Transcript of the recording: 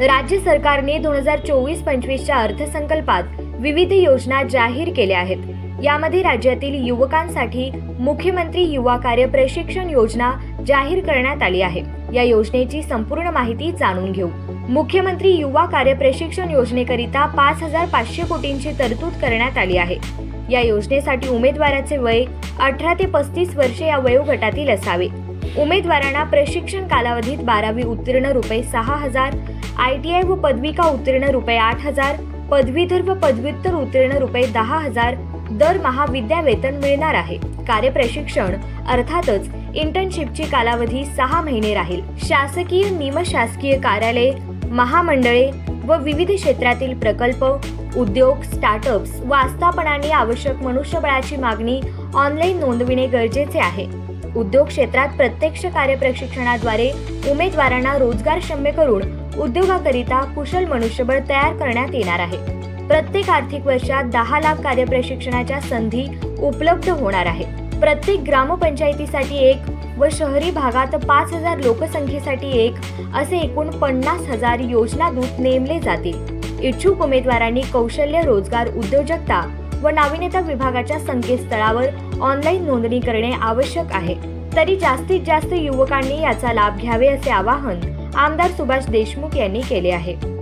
राज्य सरकारने दोन हजार चोवीस पंचवीसच्या अर्थसंकल्पात विविध योजना जाहीर केल्या आहेत. यामध्ये राज्यातील युवकांसाठी मुख्यमंत्री युवा कार्य प्रशिक्षण योजना जाहीर करण्यात आली आहे. या योजनेची संपूर्ण माहिती जाणून घेऊ. मुख्यमंत्री युवा कार्य प्रशिक्षण योजनेकरिता पाच हजार पाचशे कोटींची तरतूद करण्यात आली आहे. या योजनेसाठी उमेदवाराचे वय अठरा ते पस्तीस वर्षे या वयोगटातील असावे. उमेदवारांना प्रशिक्षण कालावधीत बारावी उत्तीर्ण रुपये सहा हजार आय टी आय व पदविका उत्तीर्ण रुपये आठ हजार पदवीधर व पदव्युत्तर उत्तीर्ण रुपये दहा हजार दरमहा विद्यावेतन मिळणार आहे. कार्यप्रशिक्षण अर्थातच इंटर्नशिपची कालावधी सहा महिने राहील. शासकीय निमशासकीय कार्यालय महामंडळे व विविध क्षेत्रातील प्रकल्प उद्योग स्टार्टअप्स व आस्थापनांनी आवश्यक मनुष्यबळाची मागणी ऑनलाईन नोंदविणे गरजेचे आहे. उद्योग क्षेत्रात प्रत्यक्ष कार्यप्रशिक्षणाद्वारे उमेदवारांना रोजगारक्षम्य करून उद्योगाकरिता कुशल मनुष्यबळ तयार करण्यात येणार आहे. प्रत्येक आर्थिक वर्षात दहा लाख कार्यप्रशिक्षणाच्या संधी उपलब्ध होणार आहे. प्रत्येक ग्रामपंचायतीसाठी एक व शहरी भागात पाच हजार लोकसंख्येसाठी एक असे एकूण पन्नास हजार योजना दूत नेमले जातील. इच्छुक उमेदवारांनी कौशल्य रोजगार उद्योजकता व नाविन्यता विभागाच्या संकेतस्थळावर ऑनलाईन नोंदणी करणे आवश्यक आहे. तरी जास्तीत जास्त युवकांनी याचा लाभ घ्यावे असे आवाहन आमदार सुभाष देशमुख यांनी केले आहे.